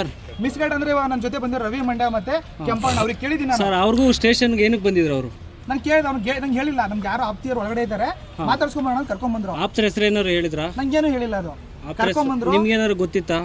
Sir. Miss guide ಅಂದ್ರೆ ಇವಾಗ ನನ್ನ ಜೊತೆ ಬಂದಿರೋ ರವಿ ಮಂಡ್ಯ ಮತ್ತೆ ಕೆಂಪಣ್ಣ ಅವ್ರಿಗೆ ಕೇಳಿದ್ದೀನಿ ನಾನು. ಸರ್ ಅವ್ರಿಗೂ ಸ್ಟೇಷನ್ಗೆ ಏನಕ್ಕೆ ಬಂದಿದ್ರು ಅವರು? ನಾನು ಕೇಳಿದ ಅವ್ನಿಗೆ ನಂಗೆ ಹೇಳಿಲ್ಲ ನಮ್ಗೆ ಯಾರು ಆಪ್ತಿಯರು ಒಳಗಡೆ ಇದ್ದಾರೆ. ಮಾತಾಡ್ಸ್ಕೊಂಬರೋಣ ಅಂತ ಕರ್ಕೊಂಬಂದ್ರು ಆಪ್ತರ ಹೆಸರು ಏನಾರು ಹೇಳಿದ್ರಾ? ನಂಗೇನು ಹೇಳಿಲ್ಲ ಅದು. ಕರ್ಕೊಂಬಂದ್ರು ನಿಮ್ಗೆ ಏನಾರು ಗೊತ್ತಿತ್ತಾ?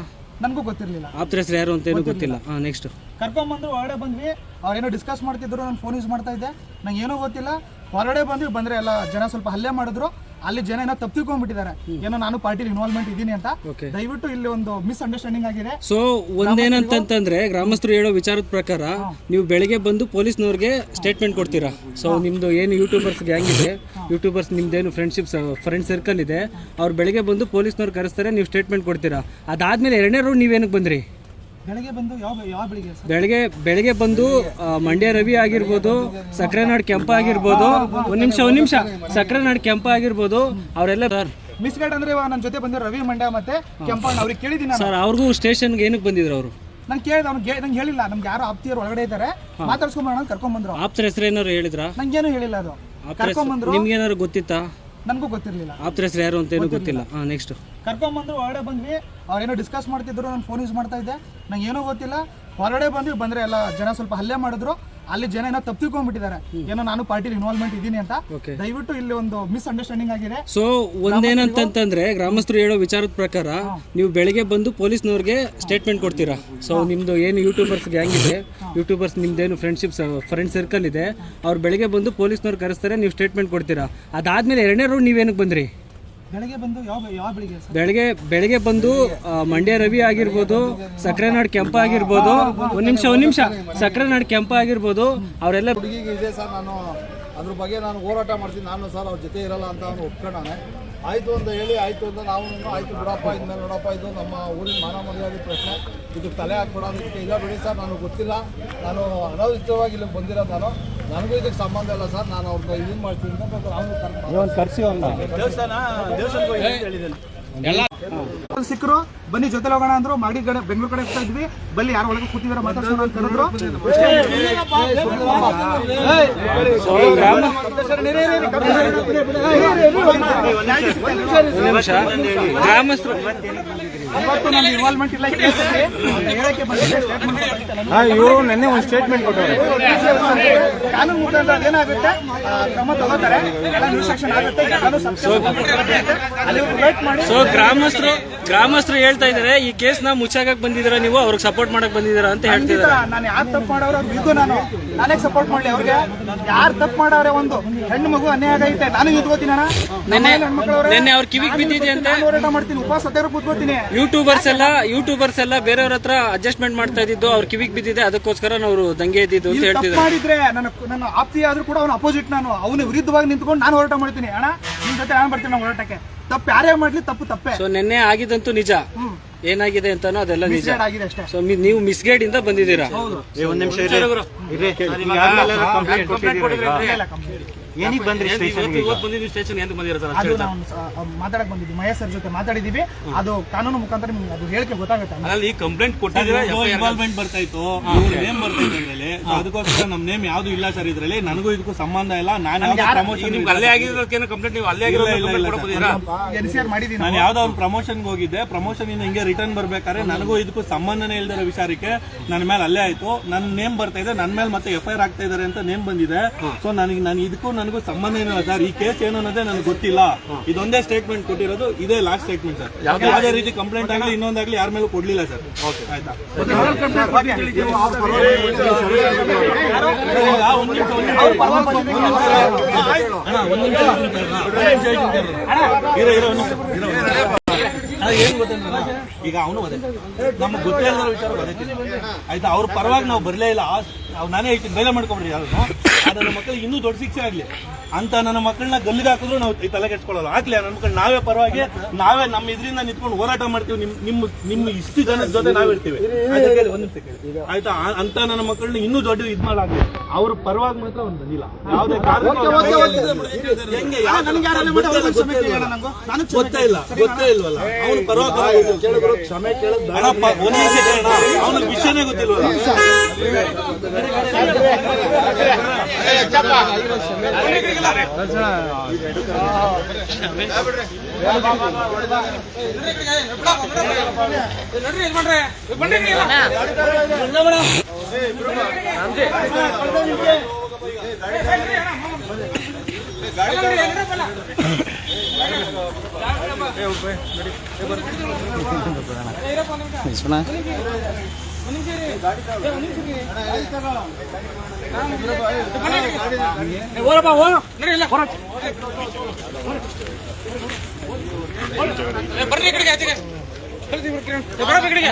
ನನಗೂ ಗೊತ್ತಿರಲಿಲ್ಲ. ಆಪ್ತರ ಹೆಸರು ಯಾರು ಅಂತ ಏನೂ ಗೊತ್ತಿಲ್ಲ. ಹಾಂ ನೆಕ್ಸ್ಟ್ ಕರ್ಕೊಂಬಂದ್ರು ಹೊರಗಡೆ ಬಂದ್ವಿ. ಅವ್ರೇನೋ ಡಿಸ್ಕಸ್ ಮಾಡ್ತಿದ್ರು ನಾನು ಫೋನ್ ಯೂಸ್ ಮಾಡ್ತಾ ಇದ್ದೆ. ನಂಗೆ ಏನೂ ಗೊತ್ತಿಲ್ಲ. ಹೊರಗಡೆ ಬಂದ್ವಿ ಬಂದ್ರೆ ಎಲ್ಲ ಜನ ಸ್ವಲ್ಪ ಹಲ್ಲೆ ಮಾಡಿದ್ರು. ಅಲ್ಲಿ ಜನ ಏನೋ ತಪ್ಪಿಕೊಂಡ್ಬಿಟ್ಟಿದ್ದಾರೆ ಏನೋ ನಾನು ಪಾರ್ಟಿಲಿ ಇನ್ವಾಲ್ವ್ಮೆಂಟ್ ಇದ್ದೀನಿ ಅಂತ. ದಯವಿಟ್ಟು ಇಲ್ಲಿ ಒಂದು ಮಿಸ್ ಅಂಡರ್ಸ್ಟ್ಯಾಂಡಿಂಗ್ ಆಗಿದೆ. ಸೊ ಒಂದೇನಂತಂತಂದ್ರೆ ಗ್ರಾಮಸ್ಥರು ಹೇಳೋ ವಿಚಾರದ ಪ್ರಕಾರ ನೀವು ಬೆಳಿಗ್ಗೆ ಬಂದು ಪೊಲೀಸ್ನವ್ರಿಗೆ ಸ್ಟೇಟ್ಮೆಂಟ್ ಕೊಡ್ತೀರಾ? ಸೊ ನಿಮ್ದು ಏನು ಯೂಟ್ಯೂಬರ್ಸ್ ಗ್ಯಾಂಗ್ ಇದೆ ಯೂಟ್ಯೂಬರ್ಸ್ ನಿಮ್ದೇನು ಫ್ರೆಂಡ್ಶಿಪ್ಸ್ ಫ್ರೆಂಡ್ ಸರ್ಕಲ್ ಇದೆ ಅವ್ರು ಬೆಳಿಗ್ಗೆ ಬಂದು ಪೊಲೀಸ್ನವ್ರು ಕರೆಸ್ತಾರೆ ನೀವು ಸ್ಟೇಟ್ಮೆಂಟ್ ಕೊಡ್ತೀರಾ? ಅದಾದ್ಮೇಲೆ ಎರಡನೇ ರೌಂಡ್ ನೀವೇನಕ್ಕೆ ಬಂದ್ರಿ? ಬೆಳಗ್ಗೆ ಬಂದು ಯಾವ ಯಾವ ಬೆಳಿಗ್ಗೆ ಸರ್? ಬೆಳಗ್ಗೆ ಬೆಳಗ್ಗೆ ಬಂದು ಆ, ಮಂಡ್ಯ ರವಿ ಆಗಿರ್ಬೋದು ಸಕ್ರೆನಾಡ್ ಕೆಂಪ ಆಗಿರ್ಬೋದು ಒಂದ್ ನಿಮಿಷ ಒಂದ್ ನಿಮಿಷ. ಸಕ್ರೆನಾಡ್ ಕೆಂಪ ಆಗಿರ್ಬೋದು ಅವರೆಲ್ಲ ಸರ್. ಮಿಸ್ ಗೈಡ್ ಅಂದ್ರೆ ಇವಾಗ ನನ್ನ ಜೊತೆ ಬಂದಿರೋ ರವಿ ಮಂಡ್ಯ ಮತ್ತೆ ಕೆಂಪಣ್ಣ ಅವ್ರಿಗೆ ಕೇಳಿದೀನಿ ನಾನು. ಸರ್ ಅವ್ರಿಗೂ ಸ್ಟೇಷನ್ಗೆ ಏನಕ್ಕೆ ಬಂದಿದ್ರು ಅವರು? ನಾನು ಕೇಳಿದ ಅವ್ನಿಗೆ ನಂಗೆ ಹೇಳಿಲ್ಲ ನಮ್ಗೆ ಯಾರು ಆಪ್ತಿಯರು ಒಳಗಡೆ ಇದ್ದಾರೆ ಮಾತಾಡ್ಸ್ಕೊಂಬರೋಣ ಅಂತ ಕರ್ಕೊಂಬಂದ್ರು ಆಪ್ತರ ಹೆಸರು ಏನಾರು ಹೇಳಿದ್ರಾ? ನಂಗೇನು ಹೇಳಿಲ್ಲ ಅದು. ಕರ್ಕೊಂಬಂದ್ರು ನಿಮ್ಗೆ ಏನಾರು ಗೊತ್ತಿತ್ತಾ? ನನಗೂ ಗೊತ್ತಿರಲಿಲ್ಲ. ಆಪ್ತರ ಹೆಸರು ಯಾರು ಅಂತ ಏನೂ ಗೊತ್ತಿಲ್ಲ. ಹಾಂ ನೆಕ್ಸ್ಟ್ ಕರ್ಕೊಂಬಂದ್ರು ಹೊರಡೆ ಬಂದ್ವಿ. ಅವ್ರೇನೋ ಡಿಸ್ಕಸ್ ಮಾಡ್ತಿದ್ರು ನಾನು ಫೋನ್ ಯೂಸ್ ಮಾಡ್ತಾ ಇದ್ದೆ. ನಂಗೆ ಏನೋ ಗೊತ್ತಿಲ್ಲ. ಹೊರಗಡೆ ಬಂದ್ವಿ ಬಂದ್ರೆ ಎಲ್ಲ ಜನ ಸ್ವಲ್ಪ ಹಲ್ಲೆ ಮಾಡಿದ್ರು. ಅಲ್ಲಿ ಜನ ಏನೋ ತಪ್ಪಿಕೊಂಡ್ಬಿಟ್ಟಿದ್ದಾರೆ ಏನೋ ನಾನು ಪಾರ್ಟಿಲಿ ಇನ್ವಾಲ್ವ್ಮೆಂಟ್ ಇದ್ದೀನಿ ಅಂತ. ದಯವಿಟ್ಟು ಇಲ್ಲಿ ಒಂದು ಮಿಸ್ ಅಂಡರ್ಸ್ಟ್ಯಾಂಡಿಂಗ್ ಆಗಿದೆ. ಸೊ ಒಂದೇನಂತಂದ್ರೆ ಗ್ರಾಮಸ್ಥರು ಹೇಳೋ ವಿಚಾರದ ಪ್ರಕಾರ ನೀವು ಬೆಳಿಗ್ಗೆ ಬಂದು ಪೊಲೀಸ್ನವ್ರಿಗೆ ಸ್ಟೇಟ್ಮೆಂಟ್ ಕೊಡ್ತೀರಾ? ಸೊ ನಿಮ್ದು ಏನು ಯೂಟ್ಯೂಬರ್ಸ್ ಗ್ಯಾಂಗ್ ಇದೆ ಯೂಟ್ಯೂಬರ್ಸ್ ನಿಮ್ದೇನು ಫ್ರೆಂಡ್ಶಿಪ್ ಫ್ರೆಂಡ್ ಸರ್ಕಲ್ ಇದೆ ಅವ್ರು ಬೆಳಿಗ್ಗೆ ಬಂದು ಪೊಲೀಸ್ನವ್ರು ಕರೆಸ್ತಾರೆ ನೀವು ಸ್ಟೇಟ್ಮೆಂಟ್ ಕೊಡ್ತೀರಾ? ಅದಾದ್ಮೇಲೆ ಎರಡನೇ ರೌಂಡ್ ನೀವೇನಕ್ಕೆ ಬಂದ್ರಿ? ಬೆಳಗ್ಗೆ ಬಂದು ಯಾವ ಯಾವ ಬೆಳಿಗ್ಗೆ ಸರ್? ಬೆಳಗ್ಗೆ ಬೆಳಗ್ಗೆ ಬಂದು ಆ, ಮಂಡ್ಯ ರವಿ ಆಗಿರ್ಬೋದು ಸಕ್ರೆನಾಡ್ ಕೆಂಪ ಆಗಿರ್ಬೋದು ಒಂದ್ ನಿಮಿಷ ಒಂದ್ ನಿಮಿಷ ಸಕ್ರೆನಾಡ್ ಕೆಂಪ ಆಗಿರ್ಬೋದು ಅವರೆಲ್ಲ ಹುಡುಗಿಗೆ ಇದೆ ಸರ್ ನಾನು ಅದ್ರ ಬಗ್ಗೆ ನಾನು ಹೋರಾಟ ಮಾಡ್ತೀನಿ. ನಾನು ಸರ್ ಅವ್ರ ಜೊತೆ ಇರಲ್ಲ ಅಂತ ಅವನು ಒಪ್ಕೊಂಡಾನೆ. ಆಯಿತು ಅಂತ ಹೇಳಿ ಆಯಿತು ಅಂತ ನಾವು ಆಯಿತು ಬಿಡಪ್ಪ ಇದ್ಮೇಲೆ ನೋಡಪ್ಪ ಇದು ನಮ್ಮ ಊರಿನ ಮಾನ ಮರ್ಯಾದೆ ಪ್ರಶ್ನೆ. ಇದಕ್ಕೆ ತಲೆ ಹಾಕ್ಬಿಡೋದಕ್ಕೆ ಇಲ್ಲ ಬಿಡಿ ಸರ್ ನನಗೆ ಗೊತ್ತಿಲ್ಲ. ನಾನು ಅನೌಚಿತವಾಗಿ ಇಲ್ಲಿ ಬಂದಿರೋ ನಾನು. ನನಗೂ ಇದಕ್ಕೆ ಸಂಬಂಧ ಇಲ್ಲ ಸರ್ ನಾನು ಅವ್ರನ್ನ ಏನ್ ಮಾಡ್ತೀನಿ ಅಂತ ಅವನು ಕರ್ಸಿ ಅಲ್ಲಿ ಸಿಕ್ಕರು ಬನ್ನಿ ಜೊತೆ ಹೋಗೋಣ ಅಂದ್ರು ಮಾಡಿ ಕಡೆ ಬೆಂಗಳೂರು ಕಡೆ ಹೋಗ್ತಾ ಇದ್ವಿ ಬಲ್ಲಿ ಯಾರು ಒಳಗೆ ಕೂತಿದಾರ ಮಾತಾಡ್ಸೋಣ ಅಂತ ಕರೆದ್ರು ಗ್ರಾಮಸ್ಥರು ಇವತ್ತು ಇನ್ವಾಲ್ವ್ಮೆಂಟ್ ಇಲ್ಲ ಹೇಳಕ್ಕೆ ಇವರು ನೆನ್ನೆ ಒಂದು ಸ್ಟೇಟ್ಮೆಂಟ್ ಕೊಟ್ಟರು ಕಾನೂನು ಮುಖಾಂತರ ಏನಾಗುತ್ತೆ ಕ್ರಮ ತಗೋತಾರೆ. ಇನ್ಸ್ಟ್ರಕ್ಷನ್ ಆಗುತ್ತೆ. ಅಲ್ಲಿ ಸೊ ಗ್ರಾಮಸ್ಥರು ಗ್ರಾಮಸ್ಥರು ಹೇಳ್ತಾ ಇದಾರೆ ಈ ಕೇಸ್ನ ಮುಚ್ಚಾಕಕ್ ಬಂದಿದ್ದೀರಾ ನೀವು? ಅವ್ರಿಗೆ ಸಪೋರ್ಟ್ ಮಾಡಕ್ ಬಂದಿದ್ದೀರಾ ಅಂತ ಹೇಳ್ತಿದ್ದಾರೆ ನಾನು ಯಾರು ತಪ್ಪು ಮಾಡೋರು ಅವ್ರು ನಾನು. ನಾನೇ ಸಪೋರ್ಟ್ ಮಾಡ್ಲಿ ಅವ್ರಿಗೆ. ಯಾರು ತಪ್ಪು ಮಾಡವ್ರೆ ಒಂದು? ಹೆಣ್ಣು ಮಗು ಅನ್ಯಾಯ ಆಗೈತೆ. ನಾನು ಇದ್ಕೋತೀನಿ ಅಣ್ಣ. ನೆನ್ನೆ ಅವ್ರ ಕಿವಿಗೆ ಬಿದ್ದಿದೆ ಅಂತ ಹೋರಾಟ ಮಾಡ್ತೀನಿ ಉಪವಾಸ ಕೂತ್ಕೋತೀನಿ ಯೂಟ್ಯೂಬರ್ಸ್ ಎಲ್ಲ ಯೂಟ್ಯೂಬರ್ಸ್ ಎಲ್ಲ ಬೇರೆಯವ್ರ ಹತ್ರ ಅಡ್ಜಸ್ಟ್ಮೆಂಟ್ ಮಾಡ್ತಾ ಇದ್ದು ಅವ್ರ ಕಿವಿಗ್ ಬಿದ್ದಿದೆ ಅದಕ್ಕೋಸ್ಕರ ನಾವು ದಂಗೆ ಇದ್ದಿದ್ದು ಅಂತ ತಪ್ಪು ಹೇಳ್ತಿದ್ದಾರೆ. ಮಾಡಿದ್ರೆ ನನ್ನ ನನ್ನ ಆಪ್ತಿ ಆದ್ರೂ ಕೂಡ ಅವನ ಅಪೋಸಿಟ್ ನಾನು. ಅವನ ವಿರುದ್ಧವಾಗಿ ನಿಂತ್ಕೊಂಡು ನಾನು ಹೋರಾಟ ಮಾಡ್ತೀನಿ. ಅಣ್ಣ ನಿಮ್ ಜೊತೆ ನಾನು ಬರ್ತೀನಿ ನಾವು ಹೋರಾಟಕ್ಕೆ. ತಪ್ಪು ಯಾರೇ ಮಾಡ್ಲಿ ತಪ್ಪು ತಪ್ಪೇ. ಸೊ ನಿನ್ನೆ ಆಗಿದಂತೂ ನಿಜ. ಏನಾಗಿದೆ ಅಂತಾನೋ ಅದೆಲ್ಲ ನಿಜ. ಮಿಸ್ಗೈಡ್ ಆಗಿದೆ ಅಷ್ಟೇ. ಸೊ ನೀವು ಮಿಸ್ಗೈಡ್ ಇಂದ ಬಂದಿದ್ದೀರಾ? ಇಲ್ಲ, ಕಂಪ್ನಿ. ಏನಿಗೆ ಬಂದ್ರಿ ಸ್ಟೇಷನ್ಗೆ ಅದು ನಾವು ಆ, ಮಾತಾಡಕ್ ಬಂದಿದ್ವಿ ಮಹೇಶ್ ಸರ್ ಜೊತೆ ಮಾತಾಡಿದೀವಿ. ಅದು ಕಾನೂನು ಮುಖಾಂತರ ನಿಮ್ಗೆ ಅದು ಹೇಳಿಕೆ ಗೊತ್ತಾಗುತ್ತೆ. ಅದ್ರಲ್ಲಿ ಈ ಕಂಪ್ಲೇಂಟ್ ಕೊಟ್ಟಿದ್ರೆ ಇನ್ವಾಲ್ವ್ಮೆಂಟ್ ಬರ್ತಾ ಇತ್ತು. ನೇಮ್ ಬರ್ತಾ ಇತ್ತು ಇದ್ರಲ್ಲಿ. ಅದಕ್ಕೋಸ್ಕರ ನಮ್ ನೇಮ್ ಯಾವ್ದು ಇಲ್ಲ ಸರ್ ಇದ್ರಲ್ಲಿ. ನನಗೂ ಇದಕ್ಕೂ ಸಂಬಂಧ ಇಲ್ಲ. ನಾನು ಪ್ರಮೋಷನ್ ಅಲ್ಲೇ ಆಗಿರೋದಕ್ಕೇನು ಕಂಪ್ಲೇಂಟ್ ನೀವು ಅಲ್ಲೇ ಆಗಿರೋ ಮಾಡಿದೀನಿ ನಾನು ಯಾವ್ದೋ ಒಂದು ಪ್ರಮೋಷನ್ಗೆ ಹೋಗಿದ್ದೆ. ಪ್ರಮೋಷನ್ ಇಂದ ಹಿಂಗೆ ರಿಟರ್ನ್ ಬರ್ಬೇಕಾದ್ರೆ ನನಗೂ ಇದಕ್ಕೂ ಸಂಬಂಧನೇ ಇಲ್ದಿರೋ ವಿಚಾರಕ್ಕೆ ನನ್ನ ಮೇಲೆ ಅಲ್ಲೇ ಆಯ್ತು. ನನ್ನ ನೇಮ್ ಬರ್ತಾ ಇದೆ. ನನ್ನ ಮೇಲೆ ಮತ್ತೆ ಎಫ್ ಐ ಆರ್ ಆಗ್ತಾ ಇದಾರೆ ಅಂತ ನೇಮ್ ಬಂದಿದೆ. ಸೊ ನನಗೆ ನಾನು ಇದಕ್ಕೂ ನನಗೂ ಸಂಬಂಧ ಏನಿಲ್ಲ ಸರ್. ಈ ಕೇಸ್ ಏನು ಅನ್ನೋದೇ ನನಗೆ ಗೊತ್ತಿಲ್ಲ. ಇದೊಂದೇ ಸ್ಟೇಟ್ಮೆಂಟ್ ಕೊಟ್ಟಿರೋದು ಇದೇ ಲಾಸ್ಟ್ ಸ್ಟೇಟ್ಮೆಂಟ್ ಸರ್. ಯಾವುದೇ ರೀತಿ ಕಂಪ್ಲೇಂಟ್ ಆಗಲಿ ಇನ್ನೊಂದಾಗ್ಲಿ ಯಾರ ಮೇಲೂ ಕೊಡ್ಲಿಲ್ಲ ಸರ್. ಆಯ್ತಾ? ಏನ್ ಗೊತ್ತೇನಣ್ಣ? ಈಗ ಅವನು ಅದೇ. ನಮ್ಗೆ ಗೊತ್ತೇ ಇಲ್ಲದ ವಿಚಾರ ಬದೈತಿ ಆಯ್ತಾ? ಅವ್ರ ಪರವಾಗಿ ನಾವು ಬರಲೇ ಇಲ್ಲ. ನಾನೇ ಹೇಳ್ತೀನಿ. ಬೇಲೆ ಮಾಡ್ಕೊಬಿಡ್ರಿ ಯಾರು ನನ್ನ ಮಕ್ಕಳಿಗೆ ಇನ್ನೂ ದೊಡ್ಡ ಶಿಕ್ಷೆ ಆಗ್ಲಿ. ಅಂತ ನನ್ನ ಮಕ್ಕಳನ್ನ ಗಲ್ಲಿಗೆ ಹಾಕಿದ್ರು ನಾವು ತಲೆ ಕೆಡ್ಸ್ಕೊಳ್ಳಲ್ಲ ಆಗ್ಲಿ ನನ್ನ ಮಕ್ಕಳು ನಾವೇ ಪರವಾಗಿ ನಾವೇ ನಮ್ಮ ಇದರಿಂದ ನಿಂತ್ಕೊಂಡು ಹೋರಾಟ ಮಾಡ್ತೀವಿ. ನಿಮ್ ನಿಮ್ಮ ನಿಮ್ಮ ಇಷ್ಟು ಜನದ ಜೊತೆ ನಾವಿರ್ತೀವಿ ಆಯ್ತಾ? ಅಂತ ನನ್ನ ಮಕ್ಕಳನ್ನ ಇನ್ನೂ ದೊಡ್ಡ ಇದ್ ಮಾಡಾಗ್ಲಿ ಅವ್ರ ಪರವಾಗಿ ಮಾತ್ರ ಒಂದು ಬಂದಿಲ್ಲ. ಯಾವುದೇ ಗೊತ್ತೇ ಇಲ್ಲ. ಗೊತ್ತೇ ಇಲ್ವಲ್ಲ? ಅವನು ಪರವಾಗಿ ಅಣ್ಣ, ಪ- ಒಂದ್ ನಿಮಿಷ ಕೇಳೋಣ. ಅವ್ನಿಗೆ ವಿಷಯ ವಿಷಯನೇ ಗೊತ್ತಿಲ್ವಲ್ಲ. பண்ண ಬರ್ರಿ ಈ ಕಡೆಗೆ ಆಚೆಗೆ ಬರಪ್ಪ ಈ ಕಡೆಗೆ